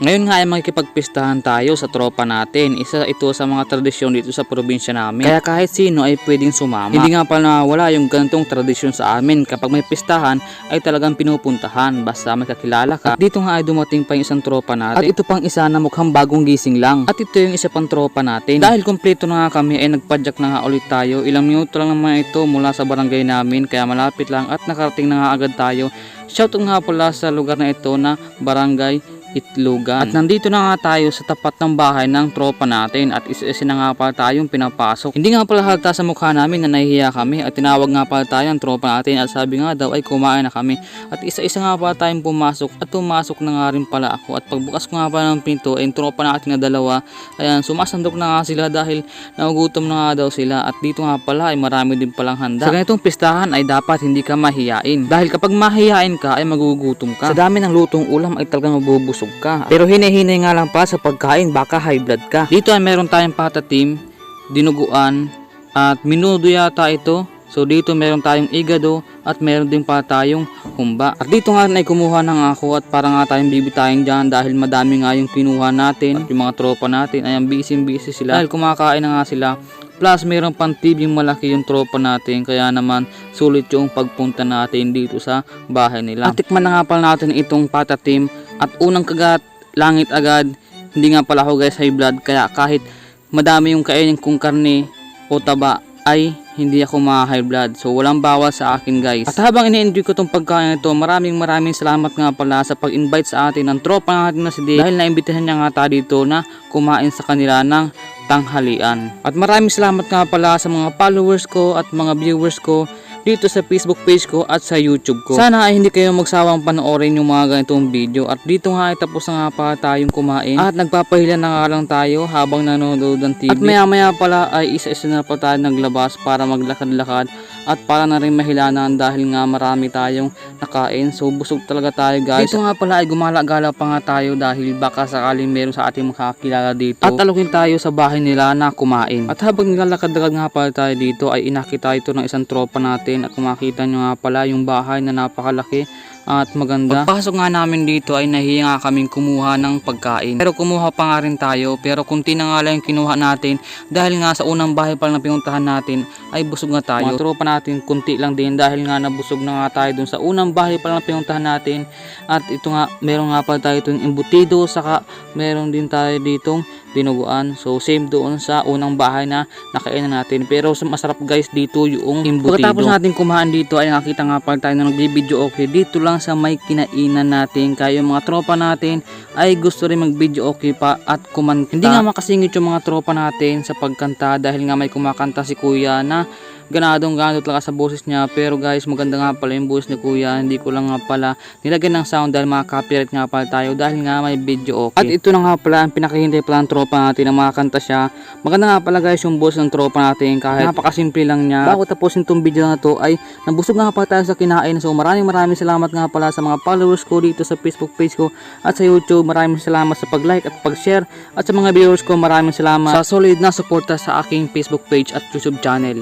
Ngayon nga ay makikipagpistahan tayo sa tropa natin. Isa ito sa mga tradisyon dito sa probinsya namin. Kaya kahit sino ay pwedeng sumama. Hindi nga pala wala yung ganitong tradisyon sa amin. Kapag may pistahan ay talagang pinupuntahan. Basta may kakilala ka. At dito nga ay dumating pa yung isang tropa natin. At ito pang isa na mukhang bagong gising lang. At ito yung isa pang tropa natin. Dahil kumpleto na nga kami ay nagpadyak na nga ulit tayo. Ilang minuto lang naman ito mula sa barangay namin. Kaya malapit lang at nakarating na nga agad tayo. Shoutout nga pala sa lugar na ito na Barangay Itlogan. At nandito na nga tayo sa tapat ng bahay ng tropa natin at isa-isa na nga pala tayong pinapasok. Hindi nga pala halata sa mukha namin na nahihiya kami at tinawag nga pala tayo ang tropa natin at sabi nga daw ay kumain na kami. At isa-isa nga pala tayong pumasok at pumasok na nga rin pala ako at pagbukas ko nga pala ng pinto ay yung tropa natin na dalawa ayan sumasandok na nga sila dahil nagugutom na nga daw sila at dito nga pala ay marami din palang handa. Sa ganitong pistahan ay dapat hindi ka mahiyain dahil kapag mahiyain ka ay magugutom ka. Sa dami ng lutong ulam ay talagang mabubusog ka. Pero hinahinay nga lang pa sa pagkain baka high blood ka. Dito ay meron tayong patatim, dinuguan at minudo yata ito. So dito meron tayong igado at meron din pa tayong humba. At dito nga ay kumuha ng ako at para nga tayong bibitayin dyan dahil madami nga yung kinuha natin at yung mga tropa natin ay busy busy sila dahil kumakain na nga sila. Plus meron pang tibing malaki yung tropa natin kaya naman sulit yung pagpunta natin dito sa bahay nila. At tikman na nga pala natin itong patatim at unang kagat langit agad hindi nga pala ako guys high blood kaya kahit madami yung kainin kong karne o taba ay hindi ako ma-high blood. So walang bawal sa akin guys. At habang ini-enjoy ko tong pagkain ito, maraming maraming salamat nga pala sa pag-invite sa atin ng tropa natin na si Dave dahil naimbitahan niya nga tayo dito na kumain sa kanila ng tanghalian. At maraming salamat nga pala sa mga followers ko at mga viewers ko dito sa Facebook page ko at sa YouTube ko. Sana ay hindi kayo magsawang panoorin yung mga ganitong video at dito nga ay tapos na nga pa tayong kumain at nagpapahila na nga lang tayo habang nanonood ng TV. At maya maya pala ay isa-isa na pa tayo naglabas para maglakad-lakad at para na rin mahilanan dahil nga marami tayong nakain. So busog talaga tayo guys. Dito nga pala ay gumala-gala pa nga tayo dahil baka sakaling meron sa ating makakilala dito. At talukin tayo sa bahay nila na kumain. At habang nilalakad-lakad nga pala tayo dito ay inakita ito ng isang tropa natin at kumakita nyo nga pala yung bahay na napakalaki at maganda. Pagpasok nga namin dito ay nahiya kaming kumuha ng pagkain. Pero kumuha pa nga rin tayo pero kunti na nga lang yung kinuha natin dahil nga sa unang bahay pa lang na pinuntahan natin ay busog nga tayo. Mga tropa natin kunti lang din dahil nga nabusog na nga tayo dun sa unang bahay pa lang na pinuntahan natin at ito nga meron nga pala tayo itong embutido saka meron din tayo ditong dinuguan. So same doon sa unang bahay na nakainan natin. Pero sa masarap guys dito yung embutido. Pagkatapos natin kumain dito ay nakita nga pala tayo na nagbibideo okay dito lang sa may kinainan natin. Kaya yung mga tropa natin ay gusto rin mag-video okay pa at kumanta. Hindi nga makasingit yung mga tropa natin sa pagkanta dahil nga may kumakanta si kuya na ganadong ganado talaga sa boses niya. Pero guys maganda nga pala yung boses ni kuya. Hindi ko lang nga pala nilagyan ng sound dahil mga copyright nga pala tayo. Dahil nga may video okay. At ito na nga pala ang pinakahintay pala ng tropa natin na makakanta siya. Maganda nga pala guys yung boses ng tropa natin kahit napakasimple lang niya. Bago tapusin tong video na to ay nabusog nga pala tayo sa kinain. So maraming maraming salamat nga pala sa mga followers ko dito sa Facebook page ko at sa YouTube. Maraming salamat sa pag-like at pag-share. At sa mga viewers ko maraming salamat. Sa solid na suporta sa aking Facebook page at YouTube channel